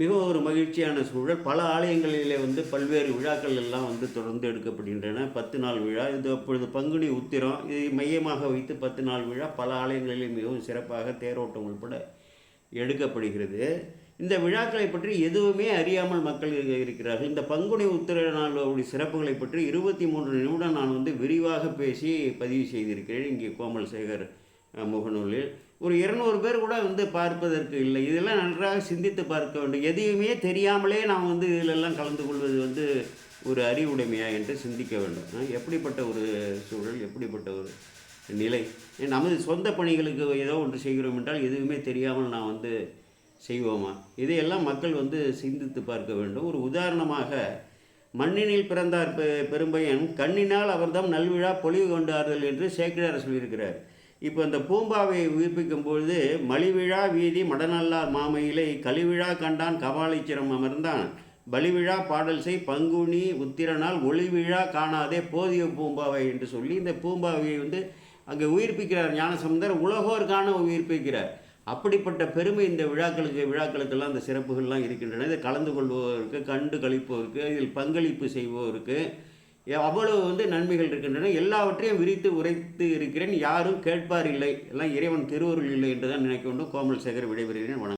மிகவும் ஒரு மகிழ்ச்சியான சூழல். பல ஆலயங்களிலே வந்து பல்வேறு விழாக்கள் எல்லாம் வந்து தொடர்ந்து எடுக்கப்படுகின்றன. பத்து நாள் விழா. இது அப்பொழுது பங்குனி உத்திரம். இதை மையமாக வைத்து பத்து நாள் விழா பல ஆலயங்களிலே மிகவும் சிறப்பாக தேரோட்டம் உள்பட எடுக்கப்படுகிறது. இந்த விழாக்களை பற்றி எதுவுமே அறியாமல் மக்கள் இருக்கிறார்கள். இந்த பங்குனி உத்திர நாளுடைய சிறப்புகளை பற்றி இருபத்தி மூன்று நிமிடம் நான் வந்து விரிவாக பேசி பதிவு செய்திருக்கிறேன். இங்கே கோமல் சேகர் முகநூலில். ஒரு இருநூறு பேர் கூட வந்து பார்ப்பதற்கு இல்லை. இதெல்லாம் நன்றாக சிந்தித்து பார்க்க வேண்டும். எதையுமே தெரியாமலே நாம் வந்து இதிலெல்லாம் கலந்து கொள்வது வந்து ஒரு அறிவுடைமையா என்று சிந்திக்க வேண்டும். எப்படிப்பட்ட ஒரு சூழல் எப்படிப்பட்ட ஒரு நிலை? நமது சொந்த பணிகளுக்கு ஏதோ ஒன்று செய்கிறோம் என்றால் எதுவுமே தெரியாமல் நான் வந்து செய்வோமா? இதையெல்லாம் மக்கள் வந்து சிந்தித்து பார்க்க வேண்டும். ஒரு உதாரணமாக மண்ணினில் பிறந்தார் பெ- பெரும்பையன் கண்ணினால் அவர்தம் நல்விழா பொலிவு கொண்டார்கள் என்று சேக்கிழார் சொல்லியிருக்கிறார். இப்போ இந்த பூம்பாவை உயிர்ப்பிக்கும் பொழுது மலிவிழா வீதி மடநல்லார் மாமையிலை கலிவிழா கண்டான் கபாலீச்சரம் அமர்ந்தான். பலிவிழா பாடல் செய் பங்குனி உத்திரனால் ஒளிவிழா காணாதே போதிய பூம்பாவை என்று சொல்லி இந்த பூம்பாவையை வந்து அங்கே உயிர்ப்பிக்கிறார் ஞானசமுந்தர். உலகோர் காண உயிர்ப்பிக்கிறார். அப்படிப்பட்ட பெருமை இந்த விழாக்களுக்கு விழாக்களுக்கெல்லாம் இந்த சிறப்புகள்லாம் இருக்கின்றன. இதை கலந்து கொள்வோருக்கு கண்டு கழிப்போருக்கு இதில் பங்களிப்பு செய்வோருக்கு அவ்வளவு வந்து நன்மைகள் இருக்கின்றன. எல்லாவற்றையும் விரித்து உரைத்து இருக்கிறேன். யாரும் கேட்பார் இல்லை. எல்லாம் இறைவன் திருவருள் இல்லை என்று தான் நினைக்க வேண்டும் கோமல் சேகர் விடைபெறுகிறேன். வணக்கம்.